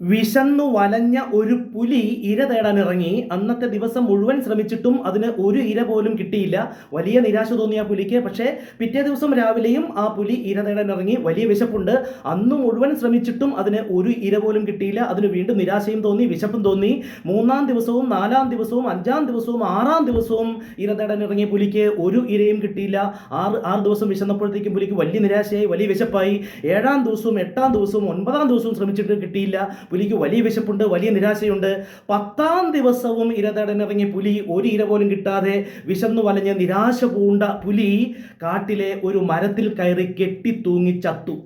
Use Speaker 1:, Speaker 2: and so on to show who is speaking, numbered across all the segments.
Speaker 1: വിശന്നു വലഞ്ഞ ഒരു പുലി ഇര തേടാൻ ഇറങ്ങി. അന്നത്തെ ദിവസം മുഴുവൻ ശ്രമിച്ചിട്ടും അതിന് ഒരു ഇര പോലും കിട്ടിയില്ല. വലിയ നിരാശ തോന്നിയ പുലിക്ക്. പക്ഷേ പിറ്റേ ദിവസം രാവിലെയും ആ പുലി ഇര തേടാൻ ഇറങ്ങി. വലിയ വിശപ്പുണ്ട്. അന്ന് മുഴുവൻ ശ്രമിച്ചിട്ടും അതിന് ഒരു ഇര പോലും കിട്ടിയില്ല. അതിന് വീണ്ടും നിരാശയും തോന്നി വിശപ്പും തോന്നി. മൂന്നാം ദിവസവും നാലാം ദിവസവും അഞ്ചാം ദിവസവും ആറാം ദിവസവും ഇര തേടാൻ ഇറങ്ങിയ പുലിക്ക് ഒരു ഇരയും കിട്ടിയില്ല. ആറ് ആറ് ദിവസം വിശന്നപ്പോഴത്തേക്കും പുലിക്ക് വലിയ നിരാശയായി വലിയ വിശപ്പായി. ഏഴാം ദിവസവും എട്ടാം ദിവസവും ഒൻപതാം ദിവസവും ശ്രമിച്ചിട്ട് കിട്ടിയില്ല. പുലിക്ക് വലിയ വിശപ്പുണ്ട് വലിയ നിരാശയുണ്ട്. പത്താം ദിവസവും ഇര തേടാനിറങ്ങിയ പുലി ഒരു ഇര പോലും കിട്ടാതെ വിശന്നു വലഞ്ഞ് നിരാശ പൂണ്ട പുലി കാട്ടിലെ ഒരു മരത്തിൽ കയറി കെട്ടിത്തൂങ്ങി ചത്തു.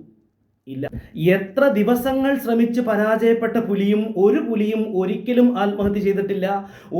Speaker 1: ഇല്ല. എത്ര ദിവസങ്ങൾ ശ്രമിച്ച് പരാജയപ്പെട്ട പുലിയും ഒരു പുലിയും ഒരിക്കലും ആത്മഹത്യ ചെയ്തിട്ടില്ല.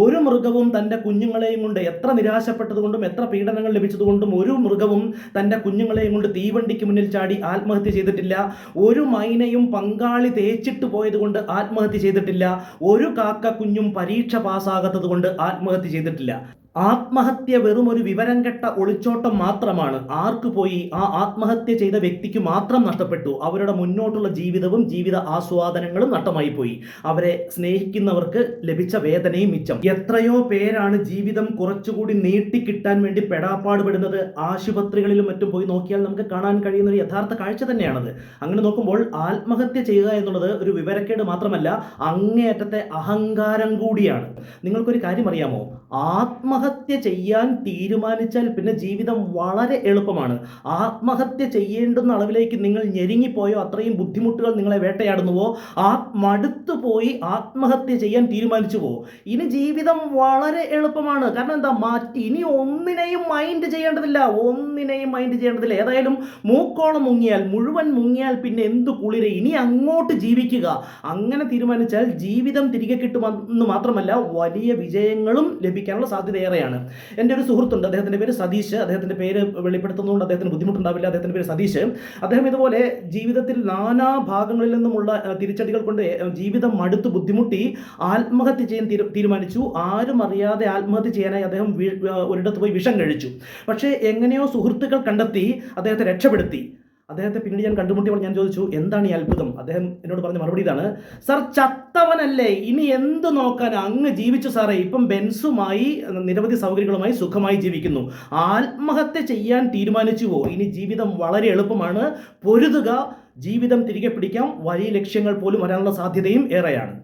Speaker 1: ഒരു മൃഗവും തന്റെ കുഞ്ഞുങ്ങളെയും കൊണ്ട് എത്ര നിരാശപ്പെട്ടതുകൊണ്ടും എത്ര പീഡനങ്ങൾ ലഭിച്ചതുകൊണ്ടും ഒരു മൃഗവും തന്റെ കുഞ്ഞുങ്ങളെയും കൊണ്ട് തീവണ്ടിക്ക് മുന്നിൽ ചാടി ആത്മഹത്യ ചെയ്തിട്ടില്ല. ഒരു മൈനയും പങ്കാളി തേച്ചിട്ട് പോയതുകൊണ്ട് ആത്മഹത്യ ചെയ്തിട്ടില്ല. ഒരു കാക്ക കുഞ്ഞും പരീക്ഷ പാസ്സാകാത്തത് കൊണ്ട് ആത്മഹത്യ ചെയ്തിട്ടില്ല. ആത്മഹത്യ വെറും ഒരു വിവരം കെട്ട ഒളിച്ചോട്ടം മാത്രമാണ്. ആർക്ക് പോയി ആ ആത്മഹത്യ ചെയ്ത വ്യക്തിക്ക് മാത്രം നഷ്ടപ്പെട്ടു. അവരുടെ മുന്നോട്ടുള്ള ജീവിതവും ജീവിത ആസ്വാദനങ്ങളും നഷ്ടമായി പോയി. അവരെ സ്നേഹിക്കുന്നവർക്ക് ലഭിച്ച വേദനയും മിച്ചം. എത്രയോ പേരാണ് ജീവിതം കുറച്ചുകൂടി നീട്ടിക്കിട്ടാൻ വേണ്ടി പെടാപ്പാടുപെടുന്നത്. ആശുപത്രികളിലും മറ്റും പോയി നോക്കിയാൽ നമുക്ക് കാണാൻ കഴിയുന്ന ഒരു യഥാർത്ഥ കാഴ്ച തന്നെയാണത്. അങ്ങനെ നോക്കുമ്പോൾ ആത്മഹത്യ ചെയ്യുക എന്നുള്ളത് ഒരു വിവരക്കേട് മാത്രമല്ല അങ്ങേയറ്റത്തെ അഹങ്കാരം കൂടിയാണ്. നിങ്ങൾക്കൊരു കാര്യം അറിയാമോ? ആത്മഹത്യ ചെയ്യാൻ തീരുമാനിച്ചാൽ പിന്നെ ജീവിതം വളരെ എളുപ്പമാണ്. ആത്മഹത്യ ചെയ്യേണ്ടുന്ന അളവിലേക്ക് നിങ്ങൾ ഞെരുങ്ങിപ്പോയോ അത്രയും ബുദ്ധിമുട്ടുകൾ നിങ്ങളെ വേട്ടയാടുന്നുവോ? ആ മടുത്തു പോയി ആത്മഹത്യ ചെയ്യാൻ തീരുമാനിച്ചു പോവോ ഇനി ജീവിതം വളരെ എളുപ്പമാണ്. കാരണം എന്താ? മാറ്റി ഇനി ഒന്നിനെയും മൈൻഡ് ചെയ്യേണ്ടതില്ല. ഒന്നിനെയും മൈൻഡ് ചെയ്യേണ്ടതില്ല. ഏതായാലും മൂക്കോളം മുങ്ങിയാൽ മുഴുവൻ മുങ്ങിയാൽ പിന്നെ എന്ത് കുളിര? ഇനി അങ്ങോട്ട് ജീവിക്കുക. അങ്ങനെ തീരുമാനിച്ചാൽ ജീവിതം തിരികെ കിട്ടുമെന്ന് മാത്രമല്ല വലിയ വിജയങ്ങളും ലഭിക്കാനുള്ള സാധ്യത ഏറെയാണ് എന്റെ ഒരു സുഹൃത്തുണ്ട് അദ്ദേഹത്തിന്റെ പേര് സതീഷ് അദ്ദേഹത്തിന്റെ പേര് വെളിപ്പെടുത്തുന്നതുകൊണ്ട് അദ്ദേഹത്തിന് ബുദ്ധിമുട്ടുണ്ടാവില്ല അദ്ദേഹത്തിന്റെ പേര് സതീഷ്. അദ്ദേഹം ഇതുപോലെ ജീവിതത്തിൽ നാനാ ഭാഗങ്ങളിൽ നിന്നുമുള്ള തിരിച്ചടികൾ കൊണ്ട് ജീവിതം മടുത്ത് ബുദ്ധിമുട്ടി ആത്മഹത്യ ചെയ്യാൻ തീരുമാനിച്ചു. ആരും അറിയാതെ ആത്മഹത്യ ചെയ്യാനായി അദ്ദേഹം ഒരിടത്ത് പോയി വിഷം കഴിച്ചു. പക്ഷേ എങ്ങനെയോ സുഹൃത്തുക്കൾ കണ്ടെത്തി അദ്ദേഹത്തെ രക്ഷപ്പെടുത്തി. അദ്ദേഹത്തെ പിന്നീട് ഞാൻ കണ്ടുമുട്ടിയപ്പോൾ ഞാൻ ചോദിച്ചു എന്താണ് ഈ അത്ഭുതം? അദ്ദേഹം എന്നോട് പറഞ്ഞ മറുപടി ഇതാണ് സർ ചത്തവനല്ലേ ഇനി എന്ത് നോക്കാൻ അങ്ങ് ജീവിച്ചു സാറേ? ഇപ്പം ബെൻസുമായി നിരവധി സൗകര്യങ്ങളുമായി സുഖമായി ജീവിക്കുന്നു. ആത്മഹത്യ ചെയ്യാൻ തീരുമാനിച്ചുവോ? ഇനി ജീവിതം വളരെ എളുപ്പമാണ്. പൊരുതുക ജീവിതം തിരികെ പിടിക്കാം. വലിയ ലക്ഷ്യങ്ങൾ പോലും വരാനുള്ള സാധ്യതയും ഏറെയാണ്.